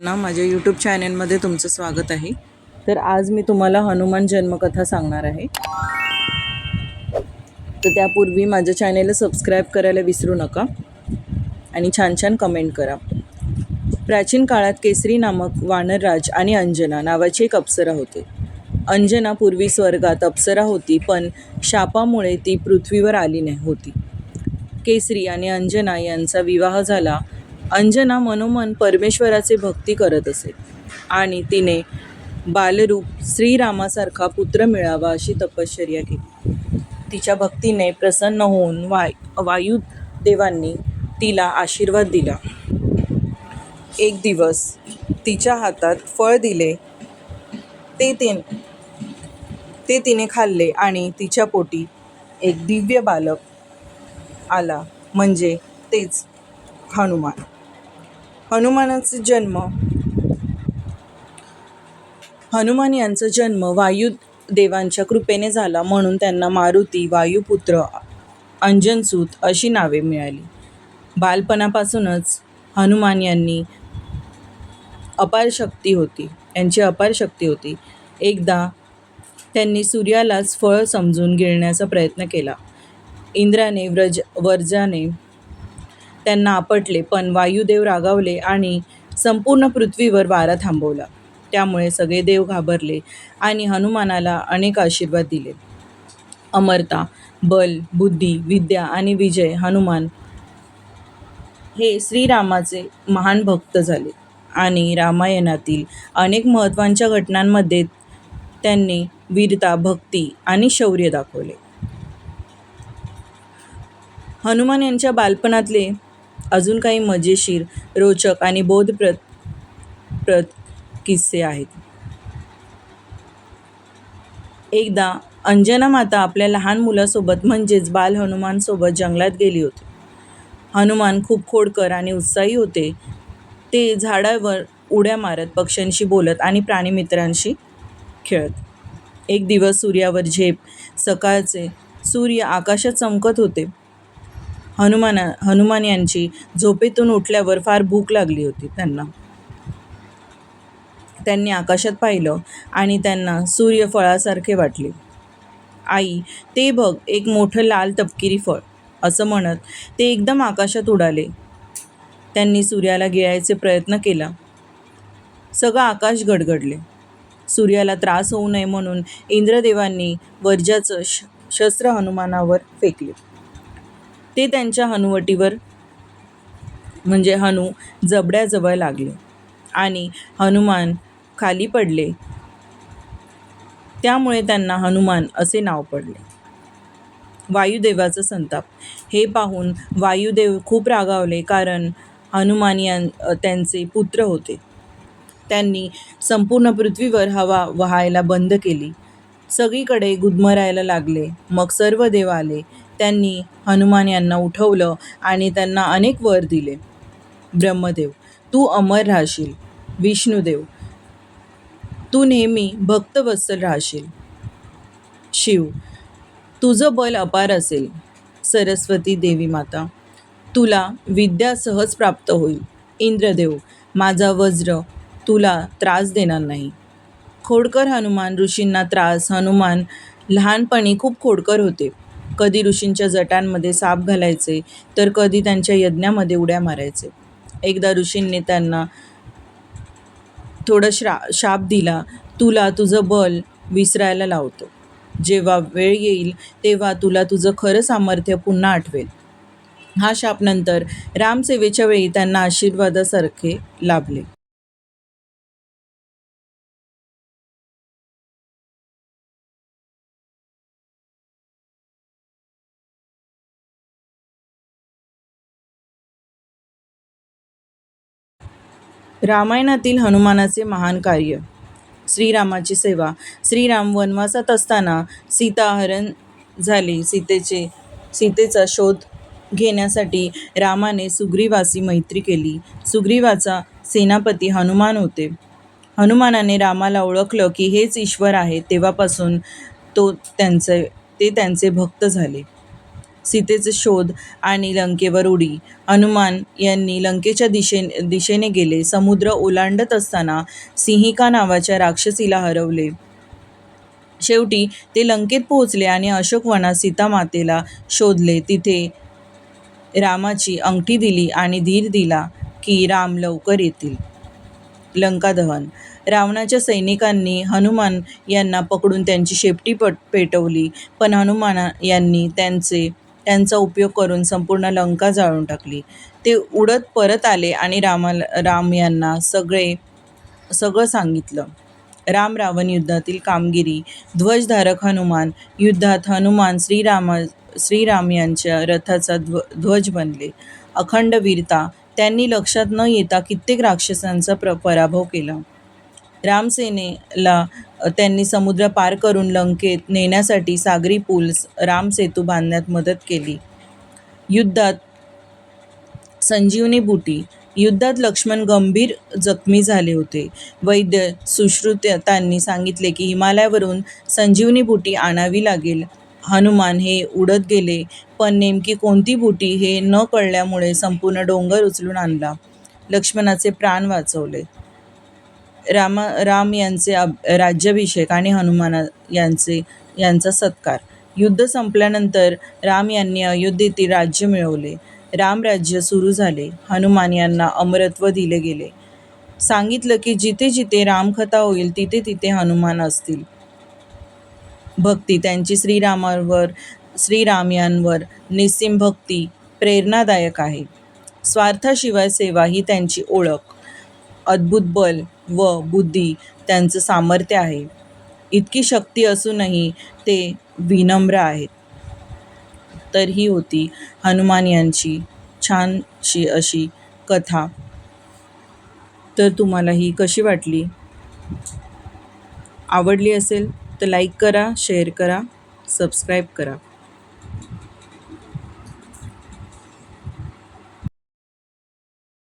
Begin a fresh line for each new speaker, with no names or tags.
ना माझ्या यूट्यूब चॅनलमध्ये तुमचं स्वागत आहे. तर आज मी तुम्हाला हनुमान जन्मकथा सांगणार आहे. तर त्यापूर्वी माझ्या चॅनेलला सबस्क्राईब करायला विसरू नका आणि छान छान कमेंट करा. प्राचीन काळात केसरी नामक वानरराज आणि अंजना नावाची एक अप्सरा होते. अंजना पूर्वी स्वर्गात अप्सरा होती पण शापामुळे ती पृथ्वीवर आली नाही होती. केसरी आणि अंजना यांचा विवाह झाला अंजना मनोमन परमेश्वराचे भक्ती करत असे. आणि तिने बालरूप श्रीरामासारखा पुत्र मिळावा अशी तपश्चर्या केली. तिच्या भक्तीने प्रसन्न होऊन वाय वायुदेवांनी तिला आशीर्वाद दिला. एक दिवस तिच्या हातात फळ दिले. ते तिन ते तिने खाल्ले आणि तिच्या पोटी एक दिव्य बालक आला म्हणजे तेच हनुमान. हनुमानाचा जन्म. हनुमान यांचा जन्म वायू देवांच्या कृपेने झाला म्हणून त्यांना मारुती वायुपुत्र अंजनसूत अशी नावे मिळाली. बालपणापासूनच हनुमान यांनी अपार शक्ती होती यांची अपार शक्ती होती. एकदा त्यांनी सूर्यालाच फळ समजून गिळण्याचा प्रयत्न केला. इंद्राने व्रज वर्जाने त्यांना आपटले पण वायुदेव रागावले आणि संपूर्ण पृथ्वीवर वारा थांबवला. त्यामुळे सगळे देव घाबरले आणि हनुमानाला अनेक आशीर्वाद दिले. अमरता बल बुद्धी विद्या आणि विजय हनुमान हे श्रीरामाचे महान भक्त झाले आणि रामायणातील अनेक महत्त्वाच्या घटनांमध्ये त्यांनी वीरता भक्ती आणि शौर्य दाखवले. हनुमान यांच्या बालपणातले अजून काही मजेशीर रोचक आणि बोधप्रद प्रद किस्से आहेत. एकदा अंजना माता आपल्या लहान मुलासोबत म्हणजेच बाल हनुमानसोबत जंगलात गेली होती. हनुमान खूप खोडकर आणि उत्साही होते. ते झाडावर उड्या मारत पक्ष्यांशी बोलत आणि प्राणीमित्रांशी खेळत. एक दिवस सूर्यावर झेप सकाळचे सूर्य आकाशात चमकत होते. हनुमाना हनुमान यांची झोपेतून उठल्यावर फार भूक लागली होती त्यांना. त्यांनी आकाशात पाहिलं आणि त्यांना सूर्यफळासारखे वाटले. आई ते बघ एक मोठं लाल तपकिरी फळ असं म्हणत ते एकदम आकाशात उडाले. त्यांनी सूर्याला गिळायचे प्रयत्न केला. सगळं आकाश गडगडले. सूर्याला त्रास होऊ नये म्हणून इंद्रदेवांनी वर्जाचं श शस्त्र हनुमानावर फेकले. ते त्यांच्या हनुवटीवर म्हणजे हनू जबड्याजवळ लागले आणि हनुमान खाली पडले. त्यामुळे त्यांना हनुमान असे नाव पडले. वायुदेवाचा संताप. हे पाहून वायुदेव खूप रागावले कारण हनुमान यां त्यांचे पुत्र होते. त्यांनी संपूर्ण पृथ्वीवर हवा वाहायला बंद केली. सगळीकडे गुदमरायला लागले. मग सर्व देव आले. त्यांनी हनुमान यांना उठवलं आणि त्यांना अनेक वर दिले. ब्रह्मदेव तू अमर राहशील. विष्णुदेव तू नेहमी भक्तवत्सल राहशील. शिव तुझं बल अपार असेल. सरस्वती देवी माता तुला विद्या सहज प्राप्त होईल. इंद्रदेव माझा वज्र तुला त्रास देणार नाही. खोडकर हनुमान ऋषींना त्रास. हनुमान लहानपणी खूप खोडकर होते. कधी ऋषींच्या जटांमध्ये साप घालायचे तर कधी त्यांच्या यज्ञामध्ये उड्या मारायचे. एकदा ऋषींनी त्यांना थोडं श्रा शाप दिला तुला तुझं बल विसरायला लावतो. जेव्हा वेळ येईल तेव्हा तुला तुझं खरं सामर्थ्य पुन्हा आठवेल. हा शाप नंतर रामसेवेच्या वेळी त्यांना आशीर्वादासारखे लाभले. रामायणातील हनुमानाचे महान कार्य. श्रीरामाची सेवा. श्रीराम वनवासात असताना सीताहरण झाले. सीतेचे सीतेचा शोध घेण्यासाठी रामाने सुग्रीवासी मैत्री केली. सुग्रीवाचा सेनापती हनुमान होते. हनुमानाने रामाला ओळखलं की हेच ईश्वर आहे. तेव्हापासून तो त्यांचे ते त्यांचे भक्त झाले. सीतेचे शोध आणि लंकेवर उडी. हनुमान यांनी लंकेच्या दिशे दिशेने गेले. समुद्र ओलांडत असताना सिंहिका नावाच्या राक्षसीला हरवले. शेवटी ते लंकेत पोहोचले आणि अशोकवनात सीतामातेला शोधले. तिथे रामाची अंगठी दिली आणि धीर दिला की राम लवकर येतील. लंकादहन. रावणाच्या सैनिकांनी हनुमान यांना पकडून त्यांची शेपटी पट पेटवली. पण हनुमान यांनी त्यांचे त्यांचा उपयोग करून संपूर्ण लंका जाळून टाकली. ते उडत परत आले आणि रामाला राम यांना सगळे सगळं सांगितलं. राम रावण युद्धातील कामगिरी ध्वजधारक हनुमान युद्धात हनुमान श्रीराम श्रीराम यांच्या रथाचा ध्व ध्वज बनले. अखंड वीरता त्यांनी लक्षात न येता कित्येक राक्षसांचा प्र पराभव केला. रामसेनेला त्यांनी समुद्र पार करून लंकेत नेण्यासाठी सागरी पूल रामसेतू बांधण्यात मदत केली. युद्धात संजीवनी बुटी युद्धात लक्ष्मण गंभीर जखमी झाले होते. वैद्य सुश्रुतांनी सांगितले की हिमालयावरून संजीवनी बुटी आणावी लागेल. हनुमान हे उडत गेले पण नेमकी कोणती बुटी हे न कळल्यामुळे संपूर्ण डोंगर उचलून आणला. लक्ष्मणाचे प्राण वाचवले. रामा राम यांचे अभ राज्याभिषेक आणि हनुमान यांचे यांचा सत्कार. युद्ध संपल्यानंतर राम यांनी अयोध्येतील राज्य मिळवले. रामराज्य सुरू झाले. हनुमान यांना अमरत्व दिले गेले. सांगितलं की जिथे जिथे रामकथा होईल तिथे तिथे हनुमान असतील. भक्ती त्यांची श्रीरामावर श्रीराम यांवर निस्सीम भक्ती प्रेरणादायक आहे. स्वार्थाशिवाय सेवा ही त्यांची ओळख. अद्भुत बल व बुद्धी त्यांचं सामर्थ्य आहे. इतकी शक्ती असूनही ते विनम्र आहेत. तर ही होती हनुमान यांची छानशी अशी कथा. तर तुम्हाला ही कशी वाटली? आवडली असेल तर लाईक करा शेअर करा सबस्क्राईब करा.